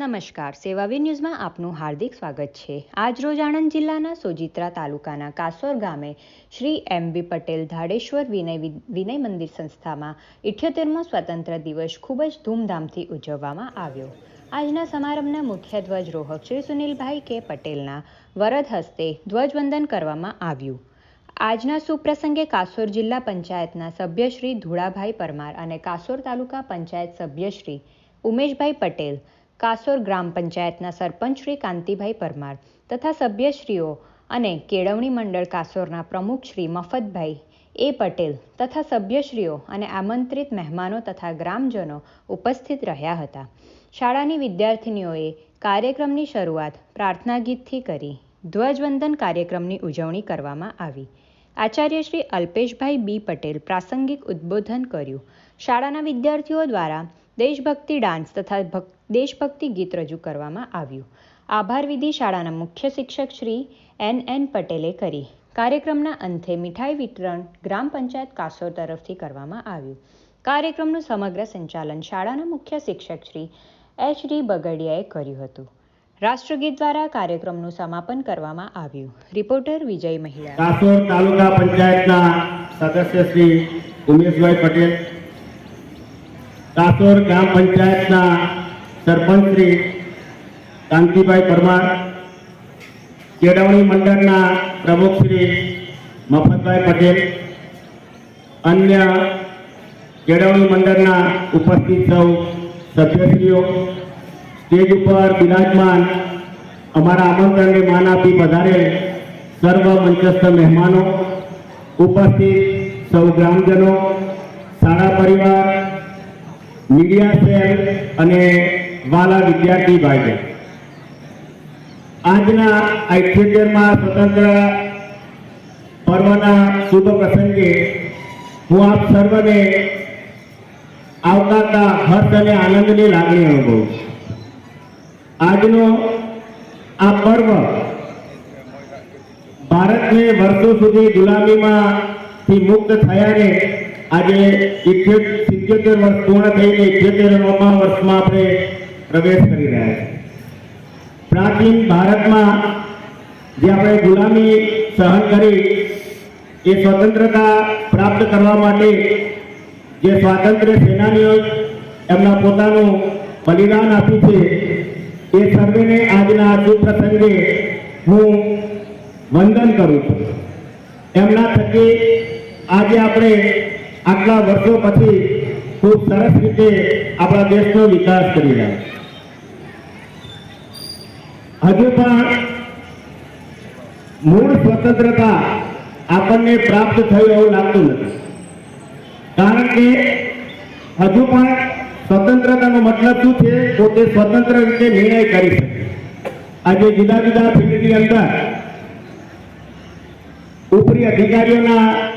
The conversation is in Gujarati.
નમસ્કાર સેવાવીર ન્યૂઝમાં આપનું હાર્દિક સ્વાગત છે. આજરોજ આણંદ જિલ્લાના સોજિત્રા તાલુકાના કાસોર ગામે શ્રી એમ બી પટેલ ધાડેશ્વર વિનય વિનય મંદિર સંસ્થામાં ઇઠ્યોતેરમો સ્વતંત્ર દિવસ ખૂબ જ ધૂમધામથી ઉજવવામાં આવ્યો. આજના સમારંભના મુખ્ય ધ્વજરોહક શ્રી સુનિલભાઈ કે પટેલના વરદ હસ્તે ધ્વજવંદન કરવામાં આવ્યું. આજના સુપ્રસંગે કાસોર જિલ્લા પંચાયતના સભ્ય શ્રી ધુળાભાઈ પરમાર અને કાસોર તાલુકા પંચાયત સભ્ય શ્રી ઉમેશભાઈ પટેલ કાસોર ગ્રામ પંચાયતના સરપંચ શ્રી કાંતિભાઈ પરમાર તથા સભ્યશ્રીઓ અને કેળવણી મંડળ કાસોરના પ્રમુખ શ્રી મફતભાઈ એ પટેલ તથા સભ્યશ્રીઓ અને આમંત્રિત મહેમાનો તથા ગ્રામજનો ઉપસ્થિત રહ્યા હતા. શાળાની વિદ્યાર્થિનીઓએ કાર્યક્રમની શરૂઆત પ્રાર્થના ગીતથી કરી ધ્વજવંદન કાર્યક્રમની ઉજવણી કરવામાં આવી. આચાર્ય શ્રી અલ્પેશભાઈ બી પટેલ પ્રાસંગિક ઉદ્બોધન કર્યું. શાળાના વિદ્યાર્થીઓ દ્વારા દેશભક્તિ ડાન્સ તથા ભક- દેશભક્તિ ગીત રજૂ કરવામાં આવ્યું. આભાર શાળાના મુખ્ય શિક્ષક શ્રી એન એન પટેલે કરી. કાર્યક્રમના અંતે મીઠાઈ વિતરણ ગ્રામ પંચાયત કાસોર તરફથી કરવામાં આવ્યું. કાર્યક્રમનું સમગ્ર સંચાલન શાળાના મુખ્ય શિક્ષક શ્રી એચ ડી બગડિયાએ કર્યું હતું. રાષ્ટ્રગીત દ્વારા કાર્યક્રમનું સમાપન કરવામાં આવ્યું. રિપોર્ટર વિજય મહિલા કાસોર તાલુકા પંચાયતના સદસ્ય શ્રી ઉમેશભાઈ પટેલ. કાસોર ગ્રામ પંચાયતના સરપંચ શ્રી કાંતિભાઈ પરમાર, કેળવણી મંડળના પ્રમુખ શ્રી મફતભાઈ પટેલ, અન્ય કેળવણી મંડળના ઉપસ્થિત સૌ સભ્યશ્રીઓ, સ્ટેજ ઉપર બિરાજમાન અમારા આમંત્રણને માન આપી વધારે સર્વ મંચસ્થ મહેમાનો, ઉપસ્થિત સૌ ગ્રામજનો, શાળા પરિવાર, મીડિયા સેલ અને વાલા વિદ્યાર્થી ભાઈઓ આજના અઠ્યોતેરમાં સ્વતંત્ર પર્વના શુભ પ્રસંગે હું આપ સર્વને આવકારતા હર્ષ અને આનંદની લાગણી અનુભવું. આજનો આ પર્વ ભારતને વર્ષો સુધી ગુલામીમાંથી મુક્ત થયાને આજે સિત્યોતેર વર્ષ પૂર્ણ થઈને ઇઠ્યોતેરમાં વર્ષમાં આપણે પ્રવેશ કરી રહ્યા છે પ્રાચીન ભારતમાં જે આપણે ગુલામી સહન કરી, એ સ્વતંત્રતા પ્રાપ્ત કરવા માટે જે સ્વાતંત્ર્ય સેનાનીઓ એમના પોતાનું બલિદાન આપ્યું છે, એ સર્વેને આજના શુભ પ્રસંગે હું વંદન કરું છું એમના થકી આજે આપણે આટલા વર્ષો પછી ખૂબ સરસ રીતે આપણા દેશનો વિકાસ કરી રહ્યા છીએ. હજુ પણ મૂળ સ્વતંત્રતા આપણને પ્રાપ્ત થયું એવું લાગતું નથી. કારણ કે હજુ પણ સ્વતંત્રતાનો મતલબ શું છે? પોતે સ્વતંત્ર રીતે નિર્ણય કરી શકે. આજે જુદા જુદા ફિલ્ડની અંદર ઉપરી અધિકારીઓના